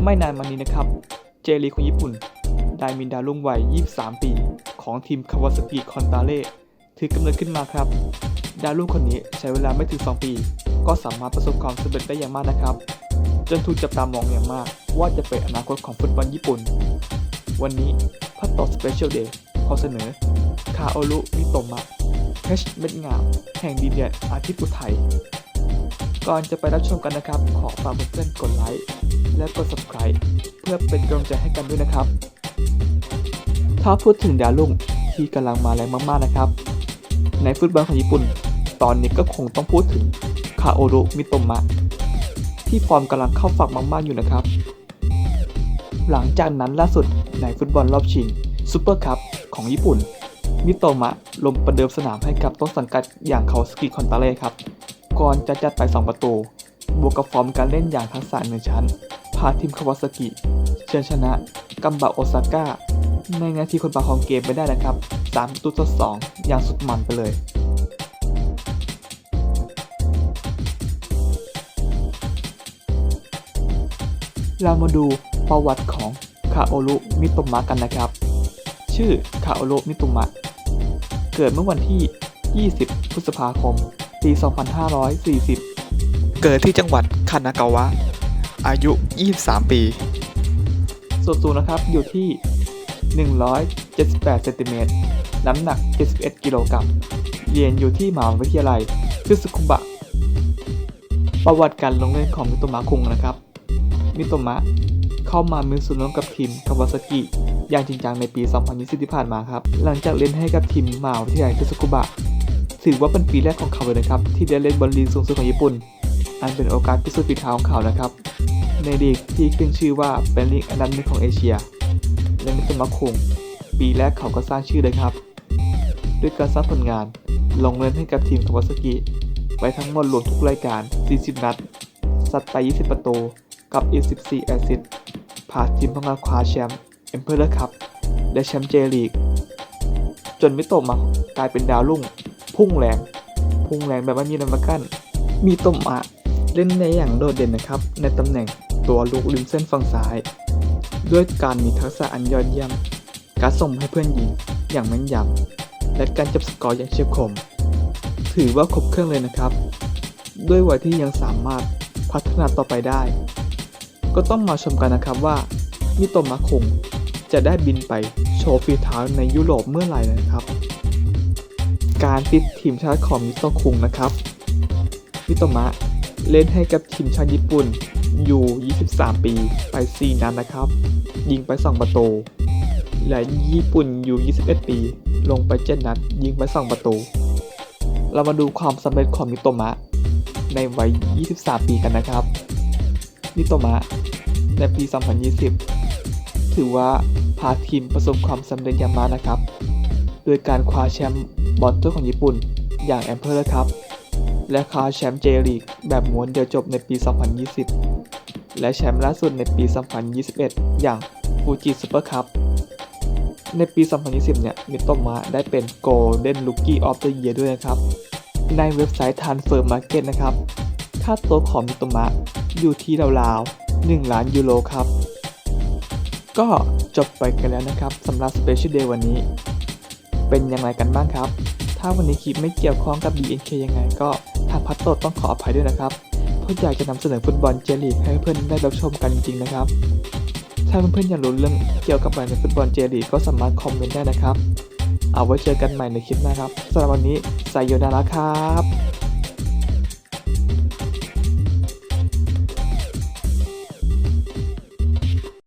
ไม่นานมานี้นะครับ เจลีของญี่ปุ่น ได้มีดาวรุ่งวัย 23 ปี ของทีมคาวาซากิคอนตาเล่ถือกำเนิดขึ้นมาครับ ดาวรุ่งคนนี้ใช้เวลาไม่ถึง 2 ปี ก็สามารถประสบความสำเร็จได้อย่างมากนะครับ จนถูกจับตามองอย่างมาก ว่าจะเป็นอนาคตของฟุตบอลญี่ปุ่น วันนี้พัตโตสเปเชียลเดย์ขอเสนอ คาโอรุมิโตมะเพชรเม็ดงาม แห่งดินแดนอาทิตย์อุทัย ก่อนจะไปรับชมกันนะครับ ขอฝากเพื่อนๆกดไลค์และกด subscribe เพื่อเป็นกำลังใจให้กันด้วยนะครับ ถ้าพูดถึงดาวรุ่งที่กำลังมาแรงมากๆนะครับ ในฟุตบอลของญี่ปุ่น ตอนนี้ก็คงต้องพูดถึงคาโอรุมิโตมะที่ฟอร์มกำลังเข้าฝักมากๆอยู่นะครับ หลังจากนั้นล่าสุดในฟุตบอลรอบชิงซูเปอร์คัพของญี่ปุ่น มิโตมะลงประเดิมสนามให้กับต้นสังกัดอย่างเขาสกิคอนตาเล่ครับ ก่อนจะจัดไป 2 ประตู บวกกับฟอร์มการเล่นอย่างทักษะเหนือชั้น พาทีมคาวาซากิเชิญชนะกัมบะโอซาก้า ในนาทีคนประคองเกมไปได้นะครับ 3 ประตูต่อ 2 อย่างสุดมันไปเลยเรามาดูประวัติของคาโอรุมิโตมะกันนะครับ ชื่อคาโอรุมิโตมะ เกิดเมื่อวันที่ 20 พฤษภาคม ปี 2540 เกิดที่จังหวัดคานากาวะ อายุ 23 ปี ส่วนสูงนะครับอยู่ที่ 178เซนติเมตร น้ำหนัก 71 กิโลกรัม เรียนอยู่ที่มหาวิทยาลัยซึซุคุบะ ประวัติการลงเล่นของมิโตมะคุงนะครับ มิโตมะเข้ามามีส่วนร่วมกับทีมคาวาซากิอย่างจริงจังในปี 2020 ที่ผ่านมาครับ หลังจากเล่นให้กับทีมมหาวิทยาลัยซึซุคุบะ ถือว่าเป็นปีแรกของเขาเลยนะครับ ที่ได้เล่นบอลลีกสูงสุดของญี่ปุ่น อันเป็นโอกาสพิสูจน์ฝีเท้าของเขานะครับ ในลีกที่ขึ้นชื่อว่าเป็นลีกอันดับหนึ่งของเอเชีย และมิโตมะคุงปีแรกเขาก็สร้างชื่อเลยครับ ด้วยการสร้างผลงาน ลงเล่นให้กับทีมคาวาซากิไปทั้งหมดรวมทุกรายการ 40 นัด สัดไป 20 ประตู กับอีก 14 แอซิสพาทีมเข้ามาคว้าแชมป์เอ็มเพอร์คัพและแชมป์เจลีก จนมิโตะมากลายเป็นดาวรุ่ง พุ่งแรงพุ่งแรงแบบไม่มีอะไรมากั้น มีโตมะเล่นในอย่างโดดเด่นนะครับ ในตำแหน่งตัวลูกริมเส้นฝั่งซ้าย ด้วยการมีทักษะอันยอดเยี่ยม การส่งให้เพื่อนยิงอย่างแม่นยำและการจับสกอร์อย่างเฉียบคม ถือว่าครบเครื่องเลยนะครับ ด้วยวัยที่ยังสามารถพัฒนาต่อไปได้ ก็ต้องมาชมกันนะครับว่ามิโตมะคงจะได้บินไปโชว์ฝีเท้าในยุโรปเมื่อไหร่นะครับ การติดทีมชาติของมิโตคุงนะครับ มิโตมะเล่นให้กับทีมชาติญี่ปุ่นอยู่ 23 ปีไป 4นัดนะครับ ยิงไป 2 ประตู และญี่ปุ่นอยู่ 21 ปี ลงไป 7 นัด ยิงไป 2 ประตู เรามาดูความสำเร็จของมิโตมะ ในวัย 23 ปีกันนะครับ มิโตมะ ในปี 2020 ถือว่าพาทีมประสบความสำเร็จอย่างมากนะครับ โดยการคว้าแชมป์ บอลถ้วยของญี่ปุ่น อย่างแอมเพอร์ครับและคาแชมป์เจลีกแบบม้วนเดียวจบในปี 2020 และแชมป์ล่าสุดในปี 2021 อย่างฟูจิซูเปอร์คัพในปี 2020 เนี่ย มิโตมะได้เป็น Golden Rookie of the Year ด้วยนะครับ ในเว็บไซต์ Transfer Market นะครับ ค่าตัวของมิโตมะอยู่ที่ราวๆ 1 ล้านยูโรครับ ก็จบไปกันแล้วนะครับสำหรับ Special Day วันนี้ เป็นยังไงกันบ้างครับ ถ้าวันนี้คลิปไม่เกี่ยวข้องกับ BNK ยังไงก็ทางพัตโตต้องขออภัยด้วยนะครับเพราะอยากจะนำเสนอฟุตบอลเจลีกให้เพื่อนได้รับชมกันจริงๆนะครับ ถ้าเพื่อนๆอยากรู้เรื่องเกี่ยวกับการในฟุตบอลเจลีกก็สามารถคอมเมนต์ได้นะครับ เอาไว้เจอกันใหม่ในคลิปหน้าครับสำหรับวันนี้ไซโยนาระครับ